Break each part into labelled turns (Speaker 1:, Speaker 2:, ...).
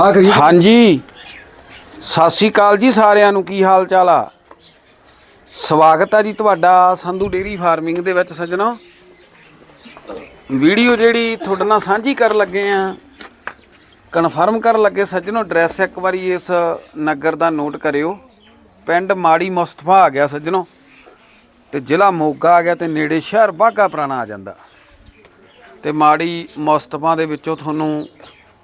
Speaker 1: ਆ ਕਰੀ
Speaker 2: ਹਾਂਜੀ। ਸਤਿ ਸ੍ਰੀ ਅਕਾਲ ਜੀ ਸਾਰਿਆਂ ਨੂੰ, ਕੀ ਹਾਲ ਚਾਲ ਆ? ਸਵਾਗਤ ਆ ਜੀ ਤੁਹਾਡਾ ਸੰਧੂ ਡੇਰੀ ਫਾਰਮਿੰਗ ਦੇ ਵਿੱਚ ਸੱਜਣੋ। ਵੀਡੀਓ ਜਿਹੜੀ ਤੁਹਾਡੇ ਨਾਲ ਸਾਂਝੀ ਕਰਨ ਲੱਗੇ ਆ, ਕਨਫਰਮ ਕਰਨ ਲੱਗੇ ਸੱਜਣੋ, ਐਡਰੈਸ ਇੱਕ ਵਾਰੀ ਇਸ ਨਗਰ ਦਾ ਨੋਟ ਕਰਿਓ। ਪਿੰਡ ਮਾੜੀ ਮੁਸਤਫਾ ਆ ਗਿਆ ਸੱਜਣੋ, ਤੇ ਜ਼ਿਲ੍ਹਾ ਮੋਗਾ ਆ ਗਿਆ ਤੇ ਨੇੜੇ ਸ਼ਹਿਰ ਬਾਗਾ ਪੁਰਾਣਾ ਆ ਜਾਂਦਾ। ਤੇ ਮਾੜੀ ਮੁਸਤਫਾ ਦੇ ਵਿੱਚੋਂ ਤੁਹਾਨੂੰ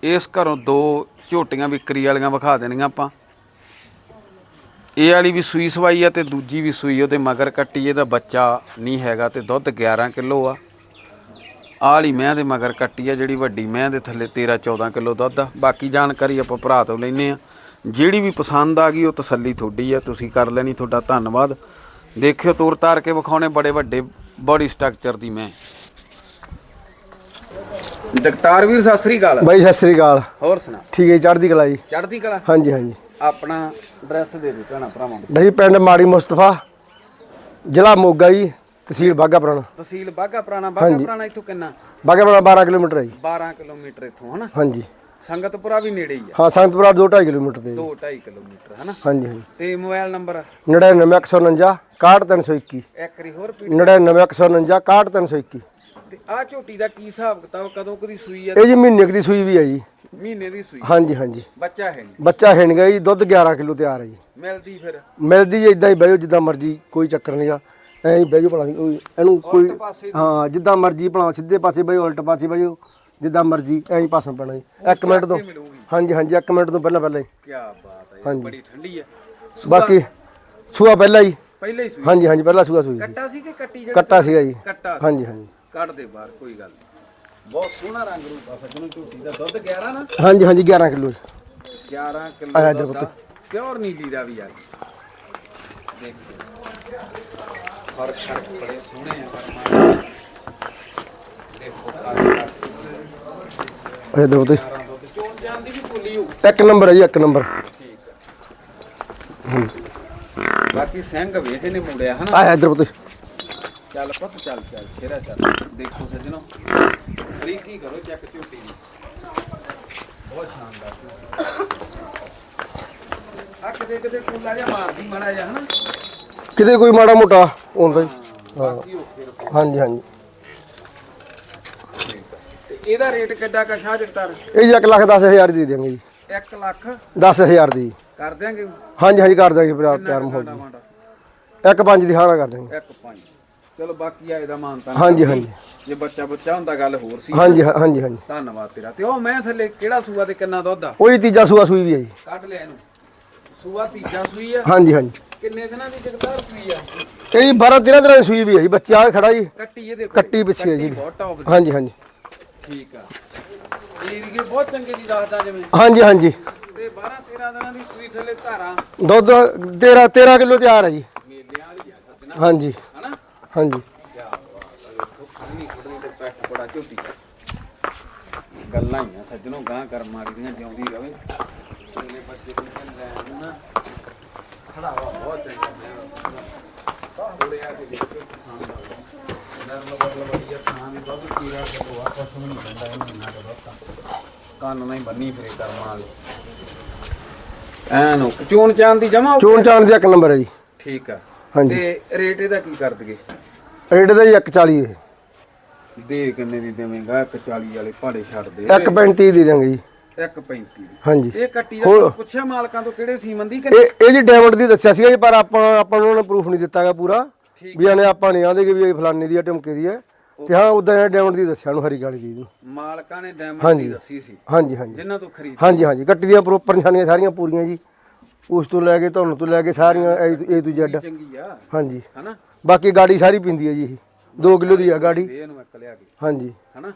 Speaker 2: ਇਸ ਘਰੋਂ ਦੋ ਝੋਟੀਆਂ ਵਿਕਰੀ ਵਾਲੀਆਂ ਵਿਖਾ ਦੇਣੀਆਂ ਆਪਾਂ। ਇਹ ਵਾਲੀ ਵੀ ਸੂਈ ਸਵਾਈ ਆ ਤੇ ਦੂਜੀ ਵੀ ਸੂਈ ਉਹਦੇ ਮਗਰ ਕੱਟੀ, ਇਹਦਾ ਬੱਚਾ ਨਹੀਂ ਹੈਗਾ ਤੇ ਦੁੱਧ 11 ਕਿਲੋ ਆ। ਆਹ ਵਾਲੀ ਮੈਂ ਦੇ ਮਗਰ ਕੱਟੀ ਆ, ਜਿਹੜੀ ਵੱਡੀ ਮੈਂ ਦੇ ਥੱਲੇ 13 14 ਕਿਲੋ ਦੁੱਧ ਆ। ਬਾਕੀ ਜਾਣਕਾਰੀ ਆਪਾਂ ਭਰਾ ਤੋਂ ਲੈਨੇ ਆ। ਜਿਹੜੀ ਵੀ ਪਸੰਦ ਆ ਗਈ, ਉਹ ਤਸੱਲੀ ਤੁਹਾਡੀ ਆ, ਤੁਸੀਂ ਕਰ ਲੈਣੀ ਤੁਹਾਡਾ ਧੰਨਵਾਦ। ਦੇਖਿਓ ਤੋਰ ਤਾਰ ਕੇ ਵਿਖਾਉਣੇ ਬੜੇ ਵੱਡੇ ਬੋਡੀ ਸਟਰਕਚਰ ਦੀ ਮੈਂ। ਡਾਕਟਰ ਵੀਰ ਸਤਿ ਸ੍ਰੀ ਅਕਾਲ।
Speaker 1: ਬਾਈ ਸਤਿ ਸ੍ਰੀ ਅਕਾਲ।
Speaker 2: ਹੋਰ ਸੁਣਾ।
Speaker 1: ਠੀਕ ਹੈ ਜੀ, ਚੜ੍ਹਦੀ ਕਲਾ ਜੀ।
Speaker 2: ਚੜ੍ਹਦੀ ਕਲਾ?
Speaker 1: ਹਾਂਜੀ ਹਾਂਜੀ।
Speaker 2: ਆਪਣਾ ਐਡਰੈਸ ਦੇ ਦੇ ਭੈਣਾ ਭਰਾਵਾਂ ਨੂੰ।
Speaker 1: ਨਹੀਂ ਪਿੰਡ ਮਾੜੀ ਮੁਸਤਫਾ ਜ਼ਿਲ੍ਹਾ ਮੋਗਾ ਜੀ ਤਹਿਸੀਲ ਬਾਗਾ ਪੁਰਾਣਾ।
Speaker 2: ਤਹਿਸੀਲ ਬਾਗਾ ਪੁਰਾਣਾ। ਬਾਗਾ ਪੁਰਾਣਾ ਇੱਥੋਂ ਕਿੰਨਾ?
Speaker 1: ਬਾਗਾ ਪੁਰਾਣਾ 12 ਕਿਲੋਮੀਟਰ ਹੈ ਜੀ।
Speaker 2: 12 ਕਿਲੋਮੀਟਰ ਇੱਥੋਂ ਹਨਾ?
Speaker 1: ਹਾਂਜੀ।
Speaker 2: ਸੰਗਤਪੁਰਾ ਵੀ ਨੇੜੇ ਹੀ ਆ।
Speaker 1: ਹਾਂ ਸੰਗਤਪੁਰਾ 2.5 ਕਿਲੋਮੀਟਰ ਤੇ ਜੀ।
Speaker 2: 2 2.5 ਕਿਲੋਮੀਟਰ ਹਨਾ?
Speaker 1: ਹਾਂਜੀ ਹਾਂਜੀ।
Speaker 2: ਤੇ ਮੋਬਾਈਲ ਨੰਬਰ?
Speaker 1: 99149 61321
Speaker 2: ਇੱਕ। ਵਾਰੀ ਹੋਰ ਪੀ
Speaker 1: 99149 61321
Speaker 2: ਤੇ ਆ ਝੋਟੀ ਦਾ ਕੀ ਹਿਸਾਬ ਕਿਤਾਬ ਕਦੋਂ ਕਦੀ ਸੂਈ ਆ?
Speaker 1: ਇਹ ਜੀ ਮਹੀਨੇ ਕੁ ਦੀ ਸੂਈ ਵੀ ਹੈ ਜੀ।
Speaker 2: ਮਹੀਨੇ ਦੀ ਸੂਈ?
Speaker 1: ਹਾਂਜੀ ਹਾਂਜੀ।
Speaker 2: ਬੱਚਾ ਹੈ ਨਹੀਂ।
Speaker 1: ਬੱਚਾ ਹੈਣ ਗਿਆ ਜੀ ਦੁੱਧ 11 ਕਿਲੋ ਤਿਆਰ ਹੈ ਜੀ।
Speaker 2: ਮਿਲਦੀ ਫਿਰ?
Speaker 1: ਮਿਲਦੀ ਜੀ ਇਦਾਂ ਹੀ ਬਹਿਓ ਜਿੱਦਾਂ ਮਰਜ਼ੀ ਕੋਈ ਚੱਕਰ ਨਹੀਂਗਾ। ਐਂ ਹੀ ਬਹਿ ਜਾਓ ਭਲਾ ਕੋਈ- ਇਹਨੂੰ ਕੋਈ
Speaker 2: ਪਾਸੇ
Speaker 1: ਹਾਂ ਜਿੱਦਾਂ ਮਰਜ਼ੀ ਭਲਾ ਸਿੱਧੇ ਪਾਸੇ ਬਹਿਓ ਉਲਟ ਪਾਸੇ ਬਹਿਓ ਜਿੱਦਾਂ ਮਰਜ਼ੀ ਐਂ ਹੀ ਪਾਸੋਂ ਪੈਣਾ ਜੀ। ਇੱਕ ਮਿੰਟ ਤੋਂ।
Speaker 2: ਮਿਲੂਗੀ।
Speaker 1: ਹਾਂਜੀ ਹਾਂਜੀ ਇੱਕ ਮਿੰਟ ਤੋਂ ਪਹਿਲਾਂ ਪਹਿਲਾਂ ਹੀ।
Speaker 2: ਕੀ ਬਾਤ ਹੈ ਬੜੀ ਠੰਡੀ ਆ। ਸੂਆ
Speaker 1: ਬਾਕੀ ਸੂਆ ਪਹਿਲਾਂ ਹੀ।
Speaker 2: ਪਹਿਲੇ ਹੀ ਸੂਈ
Speaker 1: ਹਾਂਜੀ ਹਾਂਜੀ ਪਹਿਲਾਂ ਸੂਆ ਸੂਈ
Speaker 2: ਕੱਟਾ ਸੀ ਕਿ ਕੱਟੀ ਜਿਹੜਾ
Speaker 1: ਕੱਟਾ ਸੀਗਾ ਜੀ।
Speaker 2: ਕੱਟਾ ਸੀ।
Speaker 1: ਹਾਂਜੀ ਹਾਂਜੀ।
Speaker 2: ਕੱਢ ਦੇ ਬਾਹਰ ਕੋਈ ਗੱਲ ਨਹੀਂ। ਬਹੁਤ ਸੋਹਣਾ ਰੰਗ ਰੂਪ ਆ ਸੱਜਣੋ ਝੋਟੀ ਦਾ ਦੁੱਧ 11 ਨਾ?
Speaker 1: ਹਾਂਜੀ ਹਾਂਜੀ 11 ਕਿਲੋ।
Speaker 2: 11
Speaker 1: ਆਇਆ
Speaker 2: ਕਿਲੋ ਦੁੱਧ ਦਾ ਪਿਓਰ ਨੀਲੀ ਦਾ ਵੀ ਆ ਦੇਖੋ ਫ਼ਰਕ ਸ਼ਰਕ ਬੜੇ ਸੋਹਣੇ ਆ ਕਰਮਾਂ ਦੇ। ਦੇਖੋ ਕਾਲਾ
Speaker 1: ਇਧਰ ਉਤੇ
Speaker 2: ਦੁੱਧ। ਚੋਣ ਜਾਣ ਦੀ ਵੀ ਭੁੱਲੀ ਹੋ।
Speaker 1: ਇੱਕ ਨੰਬਰ ਹੈ ਜੀ ਇੱਕ ਨੰਬਰ।
Speaker 2: ਬਾਕੀ ਸਿੰਘ ਵੇਖ ਨੇ ਮੁੜਿਆ ਹਨਾ?
Speaker 1: ਆਇਆ ਇਧਰ ਉਤੇ
Speaker 2: ਚੱਲ ਪੁੱਤ ਚੱਲ ਚੱਲ ਫੇਰਾ ਚੱਲ। ਦੇਖੋ ਸੱਜਣੋ ਬਰੀਕੀ ਕਰੋ ਚੈੱਕ ਝੋਟੀ ਦੀ। ਬਹੁਤ ਸ਼ਾਨਦਾਰ ਆ ਕਿਤੇ ਕਿਤੇ ਕੁੱਲਾ ਜਿਹਾ ਮਾਰਦੀ ਮਾੜਾ ਜਿਹਾ ਹਨਾ?
Speaker 1: ਕਿਤੇ ਕੋਈ ਮਾੜਾ ਮੋਟਾ ਹੁੰਦਾ ਜੀ ਹਾਂ।
Speaker 2: ਬਾਕੀ ਓਕੇ ਰੱਖੋ।
Speaker 1: ਹਾਂਜੀ ਹਾਂਜੀ।
Speaker 2: ਤੇ ਇਹਦਾ ਰੇਟ ਕਿੱਡਾ ਕਾ ਸ਼ਾਹ ਜਗਤਾਰ?
Speaker 1: ਇਹ ਜੀ 1 ਲੱਖ 10000 ਦੀ ਦੇ ਦਿਆਂਗੇ ਜੀ।
Speaker 2: 1 ਲੱਖ?
Speaker 1: 10000 ਦੀ।
Speaker 2: ਕਰ ਦਿਆਂਗੇ?
Speaker 1: ਹਾਂਜੀ ਹਾਂਜੀ ਕਰ ਦਾਂਗੇ ਪਿਆਰ ਪਿਆਰ
Speaker 2: ਕਿੰਨਾ
Speaker 1: ਮੋਹ
Speaker 2: ਕੁ ਮਾਂਡਾ
Speaker 1: ਇੱਕ ਪੰਜ ਦੀ ਹਾਰਾ ਕਰ ਦਾਂਗੇ
Speaker 2: ਇੱਕ ਪੰਜ। ਚਲੋ ਬਾਕੀ ਆ ਇਹਦਾ ਮਾਨਤਾ
Speaker 1: ਹਾਂਜੀ, ਹਾਂਜੀ।
Speaker 2: ਜੇ ਬੱਚਾ ਬੱਚਾ ਹੁੰਦਾ ਗੱਲ ਹੋਰ ਸੀ।
Speaker 1: ਹਾਂਜੀ ਹਾਂਜੀ ਹਾਂਜੀ।
Speaker 2: ਧੰਨਵਾਦ ਤੇਰਾ। ਤੇ ਉਹ ਮੈਂ ਥੱਲੇ ਕਿਹੜਾ ਸੂਆ ਤੇ ਕਿੰਨਾ ਦੁੱਧ ਆ?
Speaker 1: ਉਹੀ ਤੀਜਾ ਸੂਆ ਸੂਈ ਵੀ ਹੈ ਜੀ।
Speaker 2: ਕੱਢ ਲਿਆ ਇਹਨੂੰ। ਸੂਆ ਤੀਜਾ ਸੂਈ ਆ।
Speaker 1: ਹਾਂਜੀ ਹਾਂਜੀ।
Speaker 2: ਕਿੰਨੇ ਦਿਨਾਂ ਦੀ ਜਗਤਾਰ ਸੂਈ ਆ?
Speaker 1: ਇਹ ਜੀ 12 13 ਦਿਨਾਂ ਦੀ ਸੂਈ ਵੀ ਹੈ ਜੀ। ਬੱਚਾ ਆ ਖੜਾ ਜੀ।
Speaker 2: ਕੱਟੀ ਇਹਦੇ।
Speaker 1: ਕੱਟੀ ਪਿੱਛੇ ਹੈ ਜੀ।
Speaker 2: ਬਹੁਤ ਟੌਪ ਦੀ
Speaker 1: ਹਾਂਜੀ ਹਾਂਜੀ।
Speaker 2: ਠੀਕ ਆ। ਇਹ ਵੀ ਬਹੁਤ ਚੰਗੇ ਦੀ ਦੱਸਦਾ ਜਿਵੇਂ।
Speaker 1: ਹਾਂਜੀ ਹਾਂਜੀ।
Speaker 2: ਤੇ 12 13 ਦਿਨਾਂ ਦੀ ਸੂਈ ਥੱਲੇ ਧਾਰਾਂ।
Speaker 1: ਦੁੱਧ 13 13 ਕਿਲੋ ਤਿਆਰ ਹੈ ਜੀ।
Speaker 2: ਮੇਲਿਆਂ ਵਾਲੀ ਆ ਸੱਜਣਾ।
Speaker 1: ਹਾਂਜੀ। ਹਾਂਜੀ।
Speaker 2: ਗੱਲਾਂ ਹੀ ਆ ਸੱਜਣੋ ਗਾਂ ਕਰਮ ਵਾਲੀ ਦੀਆਂ ਜਿਉਂਦੀ ਰਵੇ। ਉਹਨੇ ਬੱਚੇ ਨੂੰ ਕਹਿੰਦਾ ਨਾ ਖੜਾ ਵਾ ਬਹੁਤ ਚੰਗਾ ਥੋੜੇ ਆ ਕੇ ਦੇਖੋ ਪਸੰਦ ਆ ਨਰਮ ਬਦਲ ਵਧੀਆ ਥਾਂ ਦੀ ਦੁੱਧ ਪੀਰਾ ਕਰਵਾ ਕੁਛ ਵੀ ਨਹੀਂ ਪੈਂਦਾ ਇਹਨੂੰ ਨਾ ਦੁੱਧ ਕੰਨ ਨਹੀਂ ਬੰਨੀ ਫਿਰੇ ਕਰਮਾਂ ਵਾਲੀ। ਐਨੂੰ ਚੂਨ ਚਾਨ ਦੀ ਜਮਾ
Speaker 1: ਦੀ ਇੱਕ ਨੰਬਰ ਹੈ ਜੀ।
Speaker 2: ਠੀਕ ਆ।
Speaker 1: ਹਾਂਜੀ।
Speaker 2: ਤੇ ਰੇਟ ਇਹਦਾ ਕੀ ਕਰ ਦਗੇ
Speaker 1: ਰੇਟ ਦਾ ਜੀ 140 ਹੈ
Speaker 2: ਦੇ ਕਿੰਨੇ ਦੀ ਦੇਵੇਂਗਾ? 140 ਵਾਲੇ ਭਾੜੇ ਛੱਡ ਦੇ।
Speaker 1: 135 ਦੇ ਦਾਂਗੇ ਜੀ।
Speaker 2: 135 ਦੀ।
Speaker 1: ਹਾਂਜੀ।
Speaker 2: ਇਹ ਕੱਟੀ ਦਾ ਪੁੱਛਿਆ ਮਾਲਕਾਂ ਤੋਂ ਕਿਹੜੇ ਸੀਮਨ ਦੀ ਕਿ
Speaker 1: ਇਹ ਇਹ ਜੀ ਡਾਇਮੰਡ ਦੀ ਦੱਸਿਆ ਸੀਗਾ ਜੀ ਪਰ ਆਪਾਂ ਆਪਾਂ ਨੂੰ ਉਹਨਾਂ ਪ੍ਰੂਫ ਨਹੀਂ ਦਿੱਤਾਗਾ ਪੂਰਾ। ਵੀ ਇਹਨੇ ਆਪਾਂ ਨਹੀਂ ਆਂਦੇ ਕਿ ਵੀ ਇਹ ਫਲਾਨੀ ਦੀ ਆ ਢਮਕੇ ਦੀ ਹੈ ਤੇ ਹਾਂ ਉਦਾਂ ਇਹ ਡਾਇਮੰਡ ਦੀ ਦੱਸਿਆ ਨੂੰ ਹਰੀ ਗਾਲੀ ਦੀ ਨੂੰ
Speaker 2: ਮਾਲਕਾਂ ਨੇ ਡੈਮੇਜ ਦੀ ਦੱਸੀ ਸੀ।
Speaker 1: ਹਾਂਜੀ ਹਾਂਜੀ।
Speaker 2: ਜਿਨ੍ਹਾਂ ਤੋਂ ਖਰੀਦ
Speaker 1: ਹਾਂਜੀ ਹਾਂਜੀ। ਗੱਟੀ ਦੀਆਂ ਪ੍ਰੋਪਰ ਨਿਸ਼ਾਨੀਆਂ ਸਾਰੀਆਂ ਪੂਰੀਆਂ ਜੀ। ਉਸ ਤੋਂ ਲੈ ਕੇ ਤੁਹਾਨੂੰ ਤੋਂ ਲੈ ਕੇ ਸਾਰੀਆਂ ਏ ਟੂ ਜ਼ੈਡ
Speaker 2: ਚੰਗੀ ਆ।
Speaker 1: ਹਾਂਜੀ।
Speaker 2: ਹਨਾ?
Speaker 1: ਬਾਕੀ ਗਾੜੀ ਸਾਰੀ ਪਿੰਦੀ ਹੈ ਜੀ ਇਹ। 2 ਕਿਲੋ ਦੀ ਆ ਗਾੜੀ।
Speaker 2: ਦੇ ਇਹਨੂੰ ਇੱਕ ਲਿਆ ਕੇ।
Speaker 1: ਹਾਂਜੀ।
Speaker 2: ਹਨਾ?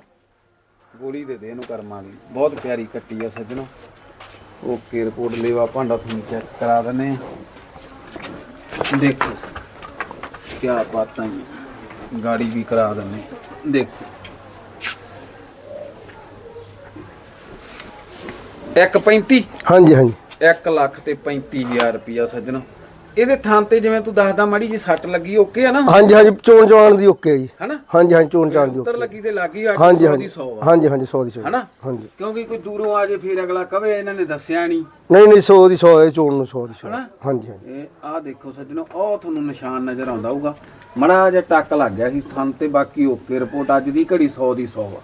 Speaker 2: ਗੋਲੀ ਦੇ ਦੇ ਇਹਨੂੰ ਕਰਮਾਂ ਦੀ। ਬਹੁਤ ਪਿਆਰੀ ਕੱਟੀ ਆ ਸੱਜਣੋ। ਓਕੇ ਰਿਪੋਰਟ ਲੈਵਾ ਭਾਂਡਾ ਤੁਹਾਨੂੰ ਚੈੱਕ ਕਰਾ ਦਿੰਨੇ ਆ। ਦੇਖੋ ਕੀ ਬਾਤਾਂ ਜੀ। ਗਾੜੀ ਵੀ ਕਰਾ ਦਿੰਨੇ ਦੇਖੋ। ਇੱਕ 35
Speaker 1: ਹਾਂਜੀ ਹਾਂਜੀ।
Speaker 2: 1 ਲੱਖ ਤੇ 35000 ਰੁਪਿਆ ਸੱਜਣਾ। ਇਹਦੇ ਥਾਂ ਤੇ ਜਿਵੇਂ ਤੂੰ ਦੱਸਦਾ ਮਾੜੀ ਜੀ ਸੱਟ ਲੱਗੀ ਓਕੇ ਆ ਨਾ?
Speaker 1: ਹਾਂਜੀ ਹਾਂਜੀ ਚੋਣ ਚਵਾਣ ਦੀ ਓਕੇ ਜੀ।
Speaker 2: ਹਨਾ?
Speaker 1: ਹਾਂਜੀ ਹਾਂਜੀ ਚੋਣ ਚਾਣ ਦੀ
Speaker 2: ਉੱਤਰ
Speaker 1: ਓਕੇ
Speaker 2: ਲੱਗੀ ਤੇ ਲੱਗੀ ਅੱਜ
Speaker 1: ਹਾਂਜੀ
Speaker 2: 100
Speaker 1: ਹਾਂਜੀ
Speaker 2: ਦੀ 100 ਆ।
Speaker 1: ਹਾਂਜੀ ਹਾਂਜੀ 100 ਦੀ 100
Speaker 2: ਹਨਾ?
Speaker 1: ਹਾਂਜੀ।
Speaker 2: ਕਿਉਂਕਿ ਕੋਈ ਦੂਰੋਂ ਆ ਜੇ ਫਿਰ ਅਗਲਾ ਕਵੇ ਇਹਨਾਂ ਨੇ ਦੱਸਿਆ ਨਹੀਂ
Speaker 1: ਨਹੀਂ ਨਹੀਂ 100 ਦੀ 100 ਹੈ ਚੋਣ ਨੂੰ 100 ਦੀ 100
Speaker 2: ਹਨਾ?
Speaker 1: ਹਾਂਜੀ ਹਾਂਜੀ।
Speaker 2: ਇਹ ਆਹ ਦੇਖੋ ਸੱਜਣੋ ਉਹ ਤੁਹਾਨੂੰ ਨਿਸ਼ਾਨ ਨਜ਼ਰ ਆਉਂਦਾ ਹੋਊਗਾ। ਮੜਾ ਜਿਹਾ ਟੱਕ ਲੱਗ ਗਿਆ ਸੀ ਥਣ ਤੇ ਬਾਕੀ ਓਕੇ ਰਿਪੋਰਟ ਅੱਜ ਦੀ ਘੜੀ 100 ਦੀ 100 ਆ।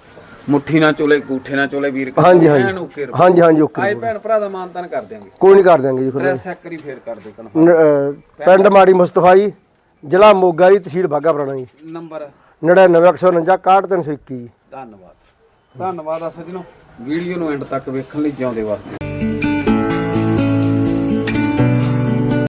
Speaker 2: ਮੁੱਠੀ ਨਾ ਚੋਲੇ ਗੂਠੇ ਨਾ ਚੋਲੇ ਵੀਰ
Speaker 1: ਹਾਂਜੀ ਹਾਂਜੀ। ਹਾਂਜੀ ਹਾਂਜੀ ਓਕੇ
Speaker 2: ਆਏ ਭੈਣ ਭਰਾ ਦਾ ਮਾਨਤਨ ਕਰ ਦਿਆਂਗੇ।
Speaker 1: ਕੋਈ ਨਹੀਂ ਕਰ ਦਿਆਂਗੇ ਜੀ
Speaker 2: ਇੱਕ ਵਾਰੀ ਫੇਰ ਕਰ ਦੇ ਕਨ
Speaker 1: ਨ- ਅਹ ਪਿੰਡ ਮਾੜੀ ਮੁਸਤਫਾ ਜੀ ਜ਼ਿਲ੍ਹਾ ਮੋਗਾ ਜੀ ਤਹਿਸੀਲ ਬਾਗਾ ਪੁਰਾਣਾ ਜੀ।
Speaker 2: ਨੰਬਰ?
Speaker 1: 99149 61321 ਜੀ
Speaker 2: ਧੰਨਵਾਦ। ਧੰਨਵਾਦ ਆ ਸੱਜਣੋ। ਵੀਡੀਓ ਨੂੰ ਐਂਡ ਤੱਕ ਵੇਖਣ ਲਈ ਜਿਉਂਦੇ ਵਾਸਤੇ